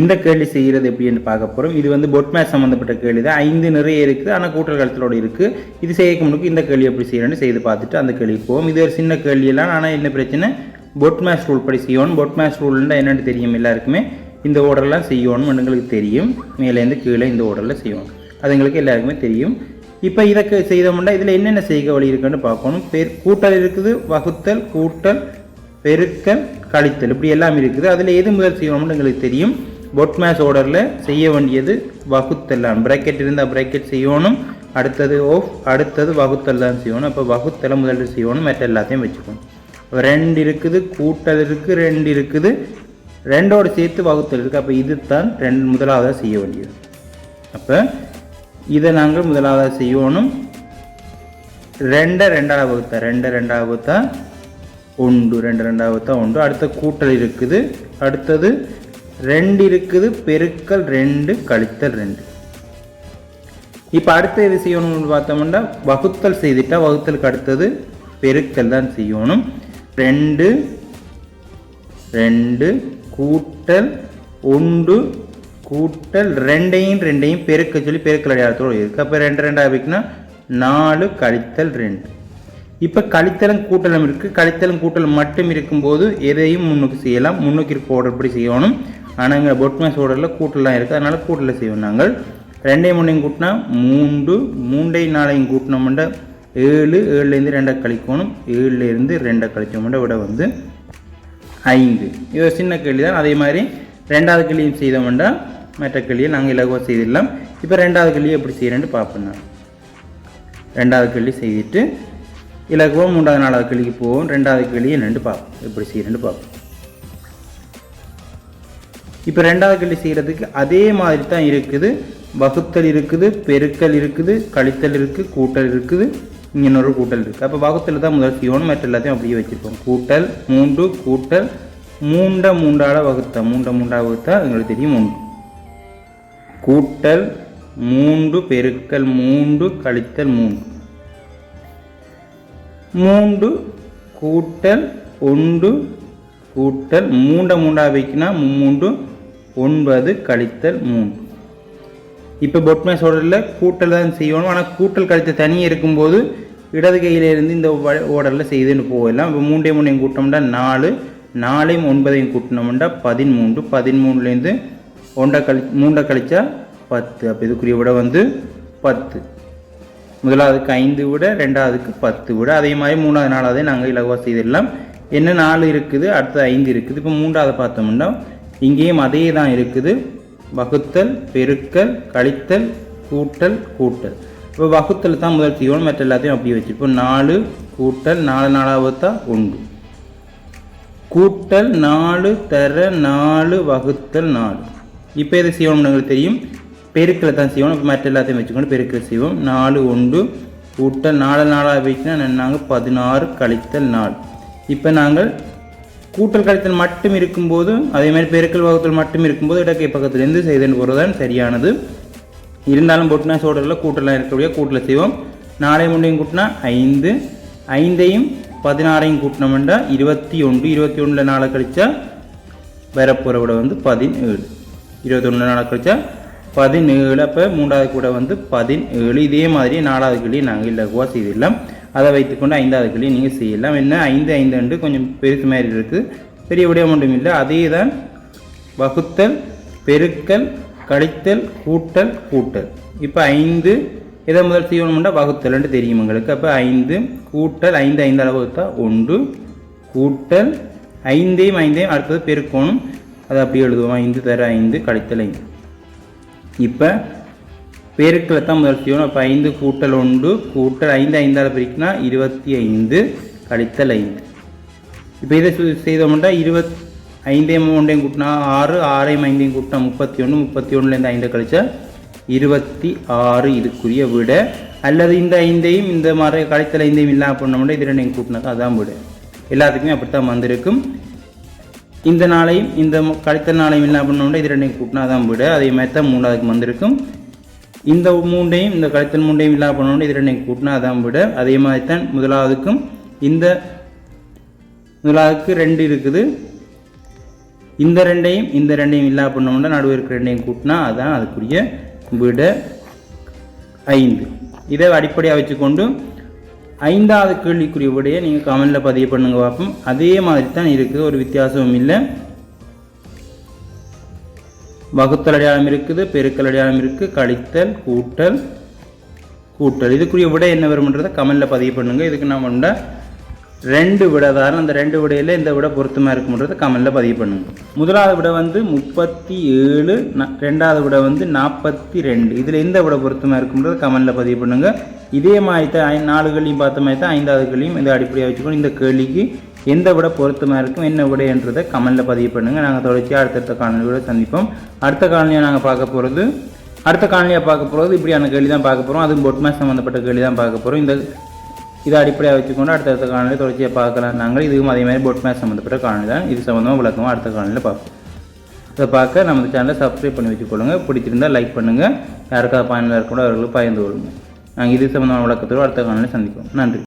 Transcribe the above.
இந்த கேள்வி செய்கிறது எப்படின்னு பார்க்க போகிறோம் இது வந்து பொட் மேட்ச் சம்மந்தப்பட்ட கேள்வி தான் ஐந்து நிறைய இருக்குது. ஆனால் கூட்டல் கழுத்தலோடு இருக்குது இது செய்யக்கு முன்னுக்கு இந்த கேள்வி எப்படி செய்யணும்னு செய்து பார்த்துட்டு அந்த கேள்விக்கு போவோம். இது ஒரு சின்ன கேள்வியெல்லாம் ஆனால் என்ன பிரச்சனை? பொட் மேட்ச் ரூல் படி செய்யணும் பொட் மேட்ச் ரூல்னா என்னென்னு தெரியும் எல்லாருக்குமே. இந்த ஓர்டர்லாம் செய்யணும் எங்களுக்கு தெரியும். மேலேருந்து கீழே இந்த ஓர்டரில் செய்யணும் அது எங்களுக்கு எல்லாருக்குமே தெரியும். இப்போ இதை செய்தோம்னா இதில் என்னென்ன செய்க வழி இருக்குன்னு பார்க்கணும். பெர் கூட்டல் இருக்குது வகுத்தல் கூட்டல் பெருக்கல் கழித்தல். இப்படி எல்லாம் இருக்குது. அதில் எது முதல் செய்யணும்னு எங்களுக்கு தெரியும். பொட் மேட்ச் ஆர்டரில் செய்ய வேண்டியது வகுத்தெல்லாம். தான் பிரேக்கெட் இருந்தால் பிரேக்கெட் செய்யணும். அடுத்தது ஓஃப் அடுத்தது வகுத்தெல்லாம் செய்யணும். அப்போ வகுத்தெல்லாம் முதல்ல செய்யணும். மற்ற எல்லாத்தையும் வச்சுக்கணும். அப்ப ரெண்டு இருக்குது கூட்டல் இருக்குது ரெண்டு இருக்குது. ரெண்டோடு சேர்த்து வகுத்தல் இருக்குது அப்போ இது தான் ரெண்டு முதலாவதாக செய்ய வேண்டியது. அப்போ இதை நாங்கள் முதலாவதாக செய்யணும். ரெண்டை ரெண்டாவது வகுத்தா? ரெண்டை ரெண்டாவது வகுத்தா? உண்டு ரெண்டு ரெண்டாவது வகுத்தா? உண்டு அடுத்த கூட்டல் இருக்குது. அடுத்தது ரெண்டு இருக்குது பெருக்கல் ரெண்டு கழித்தல் ரெண்டு. இப்போ அடுத்த இது செய்யணும்னு பார்த்தோம்னா வகுத்தல் செய்துட்டா வகுத்தலுக்கு அடுத்தது பெருக்கல் தான் செய்யணும். ரெண்டு ரெண்டு கூட்டல் ஒன்று கூட்டல் ரெண்டையும் ரெண்டையும் பெருக்க சொல்லி பெருக்கல் அடையாளத்தோடு இருக்கு. அப்போ ரெண்டு ரெண்டாக இருக்குன்னா நாலு கழித்தல் ரெண்டு. இப்போ கழித்தலும் கூட்டலும் இருக்குது கழித்தலும் கூட்டலும் மட்டும் இருக்கும்போது எதையும் முன்னுக்கு செய்யலாம். முன்னுக்கு இருக்க order செய்யணும்? ஆனால் இங்கே பொட்மேஸ் ஓர்டரில் கூட்டெல்லாம் இருக்குது அதனால் கூட்டில் செய்வோம் நாங்கள். ரெண்டையும் மூணையும் கூட்டினா மூன்று மூண்டையும் நாளையும் கூட்டினோம்னா ஏழு ஏழுலேருந்து ரெண்டை கழிக்கணும். ஏழுலேருந்து ரெண்டை கழிச்சோம்னா விட வந்து ஐந்து. இது ஒரு சின்ன கேள்வி தான் அதே மாதிரி ரெண்டாவது கிளியும் செய்தோம்னா மற்ற கிளியை நாங்கள் இலகுவாக செய்திடலாம். இப்போ ரெண்டாவது கிளியை எப்படி செய்கிறேன்னு பார்ப்போம் நான் ரெண்டாவது கிளி செய்துட்டு இலகுவாக மூன்றாவது நாலாவது கிளிக்கு போவோம். ரெண்டாவது கிளியை ரெண்டு பார்ப்போம். எப்படி செய்கிறேன்னு பார்ப்போம். இப்போ ரெண்டாவது கேள்வி செய்கிறதுக்கு அதே மாதிரி தான் இருக்குது. வகுத்தல் இருக்குது பெருக்கல் இருக்குது கழித்தல் இருக்குது கூட்டல் இருக்குது இங்கே இன்னொரு கூட்டல் இருக்குது அப்போ வகுத்தல் தான் முதல் செய்யணும். மற்ற எல்லாத்தையும் அப்படியே வச்சுருப்போம். கூட்டல் மூன்று கூட்டல் மூண்ட மூன்றாட வகுத்தா மூண்ட மூண்டா வகுத்தா எங்களுக்கு தெரியும் மூன்று கூட்டல் மூன்று பெருக்கல் மூன்று கழித்தல் மூன்று. மூன்று கூட்டல் ஒன்று கூட்டல். மூண்ட மூண்டா வைக்கினா மூன்று ஒன்பது கழித்தல் மூன்று. இப்போ பொட்மேஸ் சொல்றதில் கூட்டல் தான் செய்யணும் ஆனால் கூட்டல் கழித்த தனியாக இருக்கும்போது இடது கையிலேருந்து இந்த ஓர்டரில் செய்துன்னு போகலாம். இப்போ மூன்றே மூணையும் கூட்டோம்னா நாலு நாலையும் ஒன்பதையும் கூட்டினோம்னா பதிமூன்று. பதிமூணுலேருந்து ஒன்றை கழி மூண்டை கழிச்சா பத்து. அப்போ இதுக்குரிய விட வந்து பத்து. முதலாவதுக்கு ஐந்து விட ரெண்டாவதுக்கு பத்து விட. அதே மாதிரி மூணாவது நாலாவதே நாங்கள் இலகுவாக செய்திடலாம். என்ன நாலு இருக்குது அடுத்தது ஐந்து இருக்குது. இப்போ மூன்றாவது பார்த்தோம்னா இங்கேயும் அதே தான் இருக்குது. வகுத்தல் பெருக்கல் கழித்தல் கூட்டல் கூட்டல். இப்போ வகுத்தல் தான் முதல் தீவனம் மற்ற எல்லாத்தையும் அப்படியே வச்சுருப்போம் நாலு கூட்டல் நாலு நாலாவது தான் ஒன்று கூட்டல் நாலு தர நாலு வகுத்தல் நாலு. இப்போ எது செய்வோம் எங்களுக்கு தெரியும். பெருக்கில் தான் செய்வோம் இப்போ மற்ற எல்லாத்தையும் வச்சுக்கணும் பெருக்கில் செய்வோம். நாலு ஒன்று கூட்டல் நாலு நாலாக வச்சுன்னா நாங்கள் பதினாறு கழித்தல் நாலு. இப்போ நாங்கள் கூட்டல் கழித்தல் மட்டும் இருக்கும்போது அதே மாதிரி பெருக்கல் வகுத்தல் மட்டும் இருக்கும்போது இடக்கை பக்கத்துலேருந்து செய்தன் போகிறதான் சரியானது. இருந்தாலும் பொட்டினா சோடரில் கூட்டலாம் இருக்கக்கூடிய கூட்டில் செய்வோம். நாளை முண்டையும் கூட்டினா ஐந்து. ஐந்தையும் பதினாறையும் கூட்டினோம்னா இருபத்தி ஒன்று. இருபத்தி ஒன்றில் நாளை கழிச்சா வரப்போகிற விட வந்து பதினேழு. இருபத்தொன்று நாளை கழிச்சா பதினேழு. அப்போ மூன்றாவது கூட வந்து பதினேழு. இதே மாதிரி நாலாவது கிளியும் நாங்கள் இலகுவாக செய்திடலாம். அதை வைத்துக்கொண்டு ஐந்தாவது கிளியை நீங்கள் செய்யலாம். என்ன? ஐந்து ஐந்து அண்டு கொஞ்சம் பெருசு மாதிரி இருக்குது பெரிய விடயம் ஒன்றும் இல்லை. அதே தான் வகுத்தல் பெருக்கல் கழித்தல் கூட்டல் கூட்டல். இப்போ ஐந்து எதை முதல் செய்யணும்னா வகுத்தல்னு தெரியும் உங்களுக்கு. அப்போ ஐந்து கூட்டல் ஐந்து ஐந்து அளவு வகுத்தா ஒன்று. கூட்டல் ஐந்தையும் ஐந்தையும் அடுத்தது பெருக்கணும். அதை அப்படியே எழுதுவோம். ஐந்து தர ஐந்து கழித்தல் ஐந்து. இப்போ பெருக்கலை தான் முதல் செய்யணும் அப்போ ஐந்து கூட்டல் ஒன்று கூட்டல் ஐந்து ஐந்தால் பிரிக்கினா இருபத்தி ஐந்து கழித்தல் ஐந்து. இப்போ இதை செய்தோம்னா இருபத் ஐந்தையும் ஒன்றையும் கூட்டினா ஆறு ஆறையும் ஐந்தையும் கூட்டினா முப்பத்தி ஒன்று முப்பத்தி ஒன்றுலேருந்து ஐந்தை கழிச்சா இருபத்தி ஆறு இதுக்குரிய விட. அல்லது இந்த ஐந்தையும் இந்த மாதிரி கழித்தல் ஐந்தையும் இல்லாமல் பண்ணோம்னா இது ரெண்டையும் கூட்டினாக்கா அதான் விட. எல்லாத்துக்குமே அப்படித்தான் வந்திருக்கும். இந்த நாளையும் இந்த கழித்த நாளையும் என்ன பண்ணோம்னா இது ரெண்டையும் கூட்டினா தான் விட. அதே மாதிரி தான் மூணாவதுக்கு வந்திருக்கும். இந்த மூண்டையும் இந்த கழித்தல் மூண்டையும் இல்லாமல் பண்ணோம்னா இது ரெண்டையும் கூட்டினா அதான் விட. அதே மாதிரி தான் முதலாவதுக்கும் இந்த முதலாவதுக்கு ரெண்டு இருக்குது. இந்த ரெண்டையும் இந்த ரெண்டையும் இல்லா பண்ணோம்னா நடுவே இருக்கிற ரெண்டையும் கூட்டினா அதான் அதுக்குரிய விட ஐந்து. இதை அடிப்படையாக வச்சுக்கொண்டு ஐந்தாவது கேள்விக்குரிய விடையை நீங்கள் கமெண்டில் பதிவு பண்ணுங்க பார்ப்போம். அதே மாதிரி தான் இருக்குது ஒரு வித்தியாசமும் இல்லை. வகுத்தல் அடையாளம் இருக்குது பெருக்கல் அடையாளம் இருக்குது கழித்தல் கூட்டல் கூட்டல். இதுக்குரிய விடை என்ன வரும்ன்றதை கமெண்டில் பதிவு பண்ணுங்கள் இதுக்கு நான் பண்ண ரெண்டு விடை தான் அந்த ரெண்டு விடையில் இந்த விட பொருத்தமாக இருக்கும்ன்றதை கமெண்டில் பதிவு பண்ணுங்கள் முதலாவது விடை வந்து முப்பத்தி ஏழு ரெண்டாவது விடை வந்து நாற்பத்தி ரெண்டு. இதில் எந்த விட பொருத்தமாக இருக்கும்ன்றதை கமெண்டில் பதிவு பண்ணுங்கள் இதே மாதிரி தான் நாலுகளையும் நாலு பார்த்த மாதிரி தான் ஐந்தாவது இதை அடிப்படையாக வச்சுக்கணும். இந்த கேள்விக்கு எந்த விட பொருத்தமாக இருக்கும் என்ன விடைன்றதை கமெண்டில் பதிவு பண்ணுங்கள் நாங்கள் தொடர்ச்சியாக அடுத்தடுத்த காணொலியோட சந்திப்போம். அடுத்த காணொலியாக நாங்கள் பார்க்க போகிறது அடுத்த காணொலியாக பார்க்க போகிறது இப்படியான கேள்வி தான் பார்க்க போகிறோம் அதுவும் பொட்மா சம்மந்தப்பட்ட கேள்வி தான் பார்க்க போகிறோம் இந்த இதை அடிப்படையாக வச்சுக்கொண்டு அடுத்தடுத்த காணொலி தொடர்ச்சியாக பார்க்கலாம் நாங்கள். இதுவும் அதே மாதிரி பொட் சம்மந்தப்பட்ட காணொலி தான். இது சம்மந்தமாக விளக்கமாக அடுத்த காணொலியில் பார்ப்போம். இதை பார்க்க நமது சேனலை சப்ஸ்கிரைப் பண்ணி வச்சுக்கொள்ளுங்க. பிடிச்சிருந்தா லைக் பண்ணுங்கள் யாருக்காவது பயனில் இருக்கக்கூட அவர்களுக்கு பகிர்ந்து கொள்ளுங்கள் நாங்கள் இது சம்மந்தமான விளக்கத்தோடு அடுத்த காணொலி சந்திப்போம். நன்றி.